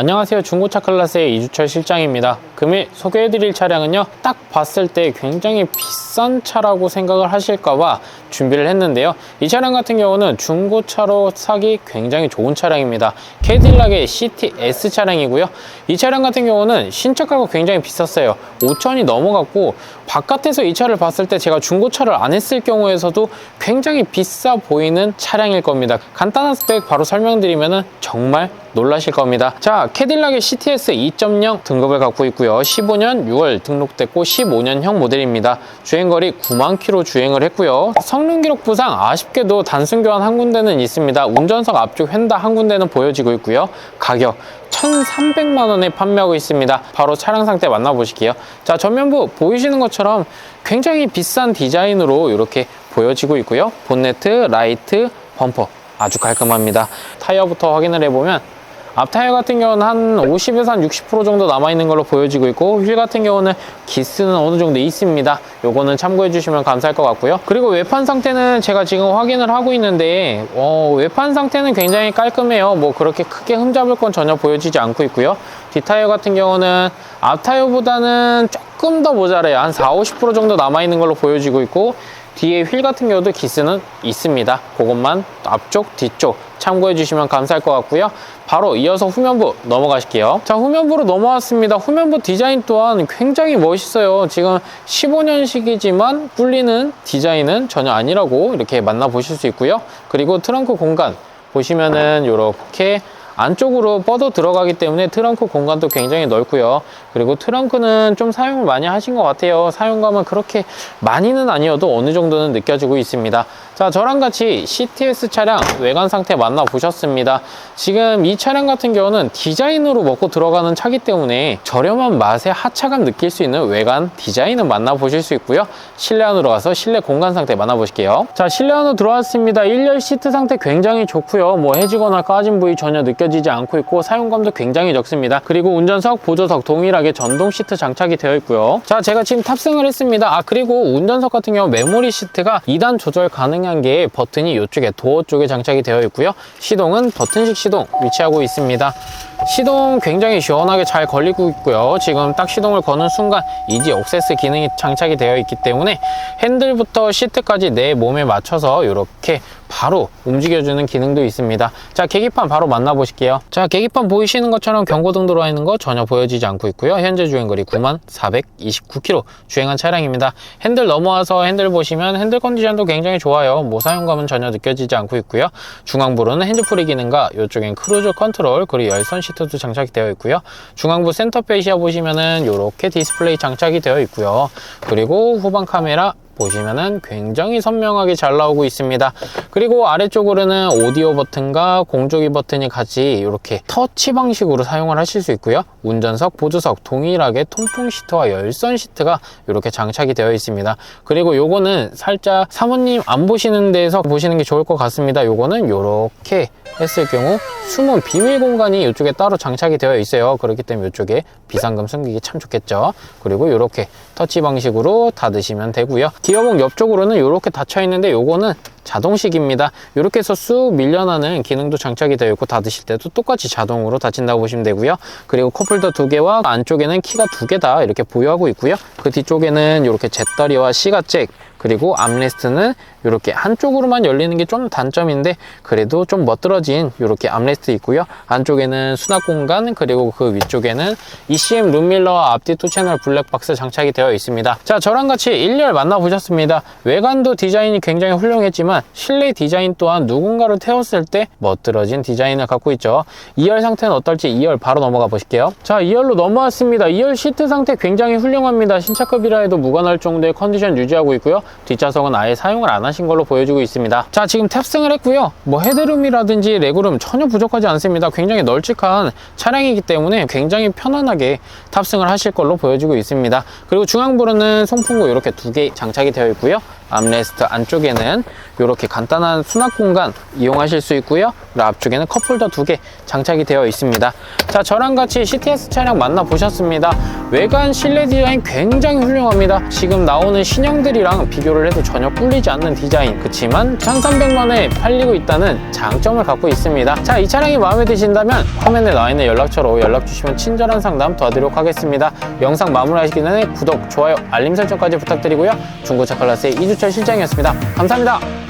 안녕하세요. 중고차 클래스의 이주철 실장입니다 금일 소개해드릴 차량은요 딱 봤을 때 굉장히 비싼 차라고 생각을 하실까봐 준비를 했는데요. 이 차량 같은 경우는 중고차로 사기 굉장히 좋은 차량입니다. 캐딜락의 CTS 차량이고요. 이 차량 같은 경우는 신차가가 굉장히 비쌌어요. 5천이 넘어갔고 바깥에서 이 차를 봤을 때 제가 중고차를 안 했을 경우에서도 굉장히 비싸 보이는 차량일 겁니다. 간단한 스펙 바로 설명드리면 정말 놀라실 겁니다. 자, 캐딜락의 CTS 2.0 등급을 갖고 있고요. 15년 6월 등록됐고 15년형 모델입니다. 주행거리 9만 킬로 주행을 했고요. 성능 기록 부상 아쉽게도 단순 교환 한 군데는 있습니다. 운전석 앞쪽 휀다 한 군데는 보여지고 있고요. 가격 1,300만 원에 판매하고 있습니다. 바로 차량 상태 만나보실게요. 자, 전면부 보이시는 것처럼 굉장히 비싼 디자인으로 이렇게 보여지고 있고요. 본네트, 라이트, 범퍼 아주 깔끔합니다. 타이어부터 확인을 해보면 앞 타이어 같은 경우는 한 50에서 한 60% 정도 남아있는 걸로 보여지고 있고 휠 같은 경우는 기스는 어느 정도 있습니다. 요거는 참고해 주시면 감사할 것 같고요. 그리고 외판 상태는 제가 지금 확인을 하고 있는데 어, 외판 상태는 굉장히 깔끔해요. 뭐 그렇게 크게 흠잡을 건 전혀 보여지지 않고 있고요. 뒷타이어 같은 경우는 앞 타이어보다는 조금 더 모자라요. 한 4, 50% 정도 남아있는 걸로 보여지고 있고 뒤에 휠 같은 경우도 기스는 있습니다. 그것만 앞쪽, 뒤쪽 참고해 주시면 감사할 것 같고요. 바로 이어서 후면부 넘어가실게요. 자, 후면부로 넘어왔습니다. 후면부 디자인 또한 굉장히 멋있어요. 지금 15년식이지만 꿀리는 디자인은 전혀 아니라고 이렇게 만나보실 수 있고요. 그리고 트렁크 공간 보시면은 이렇게 안쪽으로 뻗어 들어가기 때문에 트렁크 공간도 굉장히 넓고요. 그리고 트렁크는 좀 사용을 많이 하신 것 같아요. 사용감은 그렇게 많이는 아니어도 어느 정도는 느껴지고 있습니다. 자, 저랑 같이 CTS 차량 외관 상태 만나보셨습니다. 지금 이 차량 같은 경우는 디자인으로 먹고 들어가는 차기 때문에 저렴한 맛의 하차감 느낄 수 있는 외관 디자인은 만나보실 수 있고요. 실내 안으로 가서 실내 공간 상태 만나보실게요. 자, 실내 안으로 들어왔습니다. 1열 시트 상태 굉장히 좋고요. 뭐 해지거나 까진 부위 전혀 느껴지지 않고 있고 사용감도 굉장히 적습니다. 그리고 운전석, 보조석 동일하게 전동 시트 장착이 되어 있고요. 자, 제가 지금 탑승을 했습니다. 아, 그리고 운전석 같은 경우 메모리 시트가 2단 조절 가능한 게 버튼이 이쪽에 도어 쪽에 장착이 되어 있고요. 시동은 버튼식 시동 위치하고 있습니다. 시동 굉장히 시원하게 잘 걸리고 있고요. 지금 딱 시동을 거는 순간 이지 억세스 기능이 장착이 되어 있기 때문에 핸들부터 시트까지 내 몸에 맞춰서 이렇게 바로 움직여주는 기능도 있습니다. 자, 계기판 바로 만나보실게요. 자, 계기판 보이시는 것처럼 경고등 들어와 있는 거 전혀 보여지지 않고 있고요. 현재 주행거리 9429km 주행한 차량입니다. 핸들 넘어와서 핸들 보시면 핸들 컨디션도 굉장히 좋아요. 뭐 사용감은 전혀 느껴지지 않고 있고요. 중앙부로는 핸즈프리 기능과 이쪽엔 크루즈 컨트롤 그리고 열선 시트도 장착이 되어 있고요. 중앙부 센터 페이시아 보시면은 이렇게 디스플레이 장착이 되어 있고요. 그리고 후방 카메라 보시면은 굉장히 선명하게 잘 나오고 있습니다. 그리고 아래쪽으로는 오디오 버튼과 공조기 버튼이 같이 이렇게 터치 방식으로 사용을 하실 수 있고요. 운전석, 보조석 동일하게 통풍 시트와 열선 시트가 이렇게 장착이 되어 있습니다. 그리고 요거는 살짝 사모님 안 보시는 데에서 보시는 게 좋을 것 같습니다. 요거는 이렇게 했을 경우 숨은 비밀 공간이 이쪽에 따로 장착이 되어 있어요. 그렇기 때문에 이쪽에 비상금 숨기기 참 좋겠죠. 그리고 이렇게 터치 방식으로 닫으시면 되고요. 기어봉 옆쪽으로는 이렇게 닫혀 있는데 요거는 자동식입니다. 이렇게 해서 쑥 밀려나는 기능도 장착이 되어 있고 닫으실 때도 똑같이 자동으로 닫힌다고 보시면 되고요. 그리고 컵홀더 두 개와 안쪽에는 키가 두 개 다 이렇게 보유하고 있고요. 그 뒤쪽에는 이렇게 잿다리와 시가잭 그리고 암레스트는 이렇게 한쪽으로만 열리는 게 좀 단점인데 그래도 좀 멋들어진 이렇게 암레스트 있고요. 안쪽에는 수납 공간 그리고 그 위쪽에는 ECM 룸밀러와 앞뒤 투 채널 블랙박스 장착이 되어 있습니다. 자 저랑 같이 1열 만나보셨습니다. 외관도 디자인이 굉장히 훌륭했지만 실내 디자인 또한 누군가를 태웠을 때 멋들어진 디자인을 갖고 있죠. 2열 상태는 어떨지 2열 바로 넘어가 보실게요. 자 2열로 넘어왔습니다. 2열 시트 상태 굉장히 훌륭합니다. 신차급이라 해도 무관할 정도의 컨디션 유지하고 있고요. 뒷좌석은 아예 사용을 안 하신 걸로 보여지고 있습니다. 자, 지금 탑승을 했고요. 뭐 헤드룸이라든지 레그룸 전혀 부족하지 않습니다. 굉장히 널찍한 차량이기 때문에 굉장히 편안하게 탑승을 하실 걸로 보여지고 있습니다. 그리고 중앙부로는 송풍구 이렇게 두 개 장착이 되어 있고요. 암레스트 안쪽에는 이렇게 간단한 수납 공간 이용하실 수 있고요. 앞쪽에는 컵홀더 두 개 장착이 되어 있습니다. 자, 저랑 같이 CTS 차량 만나보셨습니다. 외관 실내 디자인 굉장히 훌륭합니다. 지금 나오는 신형들이랑 비교를 해도 전혀 꿀리지 않는 디자인. 그치만 1,300만원에 팔리고 있다는 장점을 갖고 있습니다. 자, 이 차량이 마음에 드신다면 화면에 나와 있는 연락처로 연락 주시면 친절한 상담 도와드리도록 하겠습니다. 영상 마무리하시기 전에 구독, 좋아요, 알림 설정까지 부탁드리고요. 중고차 클래스의 이주철 실장이었습니다. 감사합니다.